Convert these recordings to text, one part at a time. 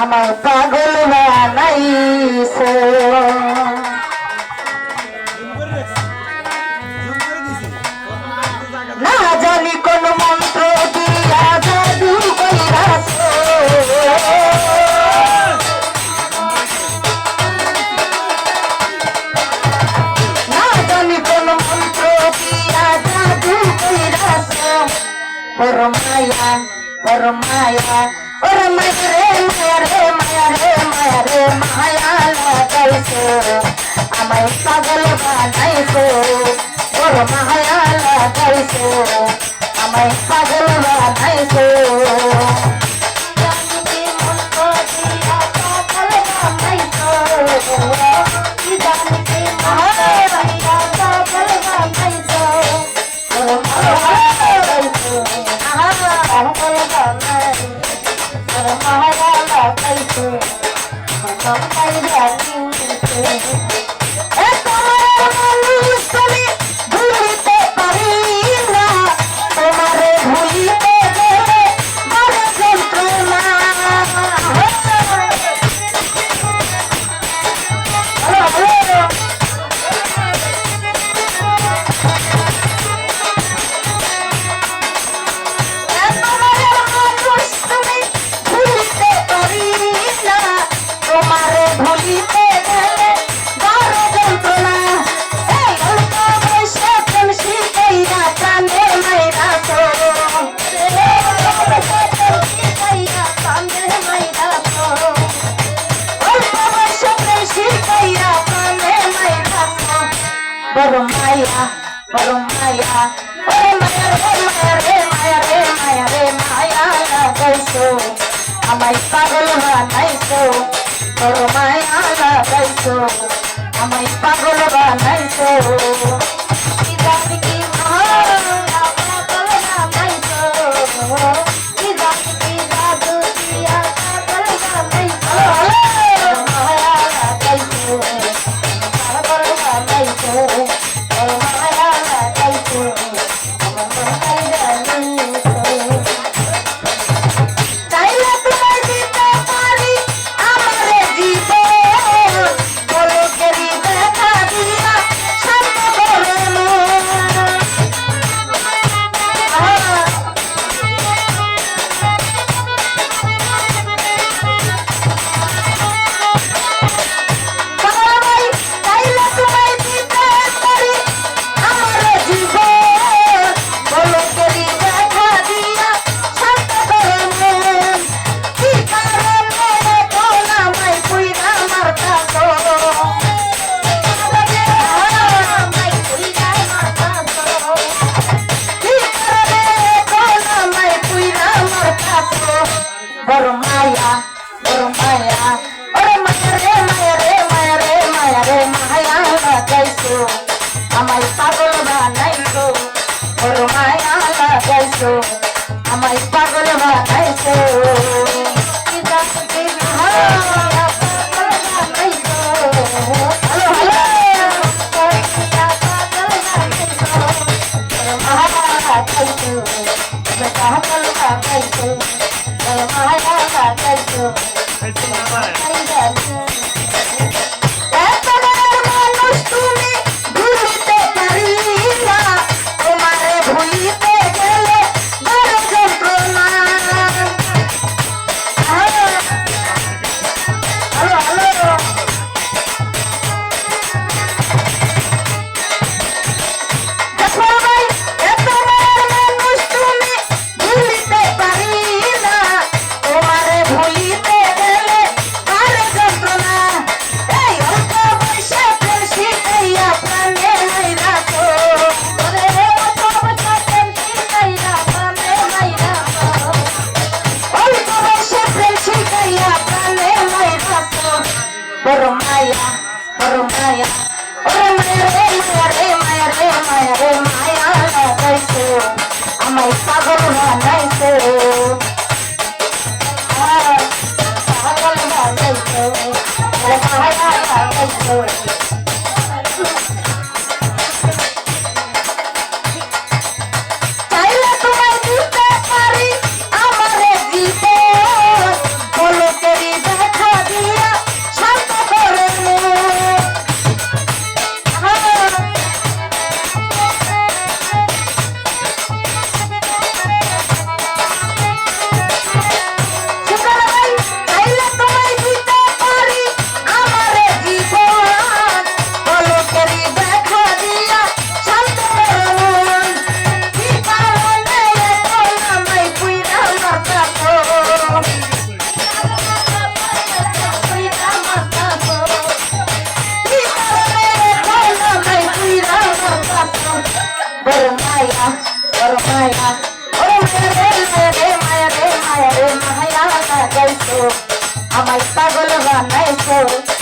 আমার পাগল বানাইছে। মায়া ওর মায়া ওর মায়া রে মায়া রে মায়া রে মায়া রে মায়া লাগাইছো আমায় পাগল বানাইছো ওর মায়া লাগাইছো আমায় পাগল বানাইছো 너무 빨리 안 키우는 듯. বলো মায়া ওরে মায়া রে মায়া রে মায়া রে মায়া রে মায়া লাগাইছো আমায় পাগল বানাইছো বলো মায়া লাগাইছো আমায় পাগল বানাইছো বড় মায়া বড় মায়া ওরে মায়া রে মায়া রে মায়া রে মায়া রে মায়া লাগাইছো আমায় পাগল বানাইছো বড় মায়া লাগাইছো আমায় পাগল বানাইছো আমায় পাগল বানাইছে আমায় পাগল বানাইছো।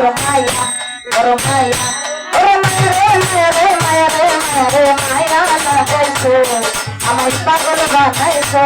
ওরে মায়া ওরে মায়া ওরে মায়া রে মায়া রে মায়া রে মায়া রে মায়া লাগাইছো আমায় পাগল বানাইছো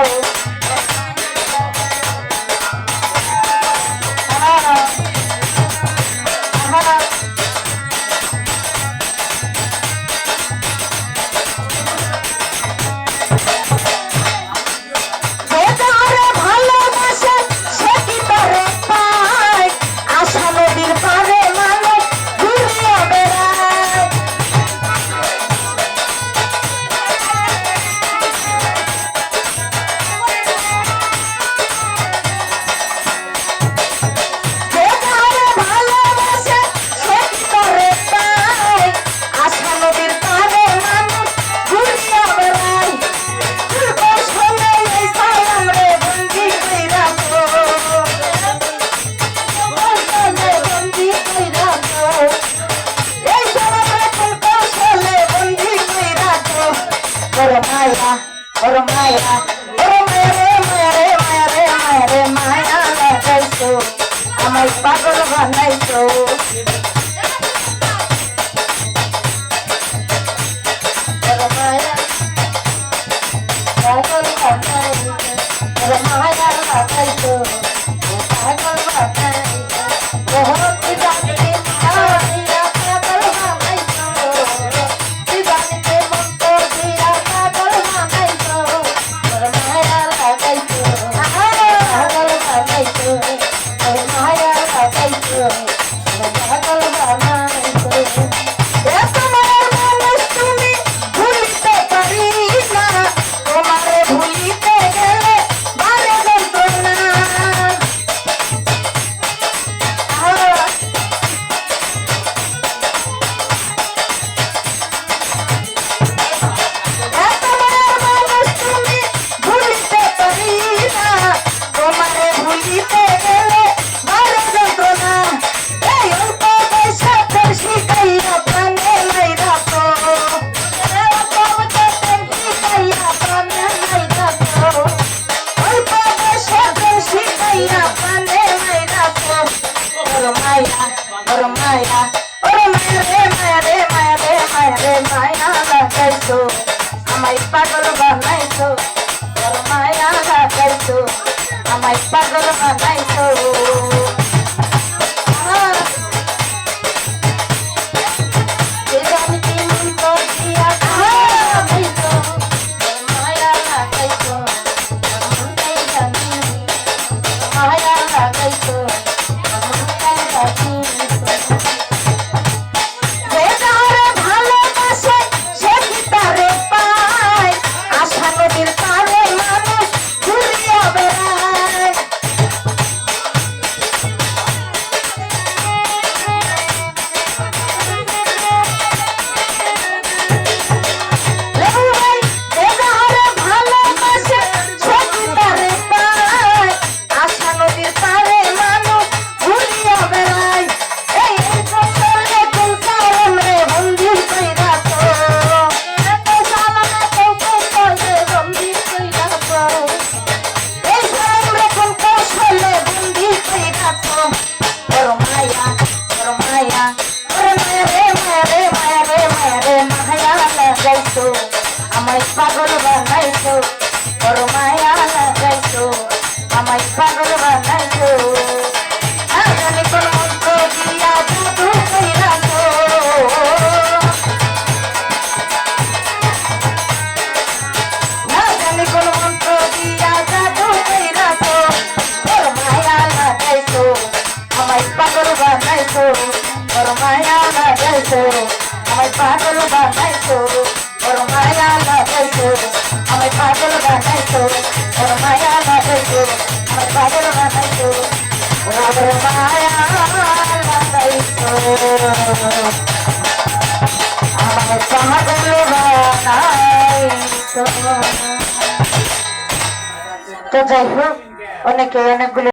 Akan? মায়া। ও মায়া রে মায়া রে মায়া রে মায়া রে, মায়া লাগাইছো। আমায় পাগল বানাইছো। তোর মায়া লাগাইছো। আমায় পাগল বানাইছো। তো যাই হোক অনেকে অনেকগুলো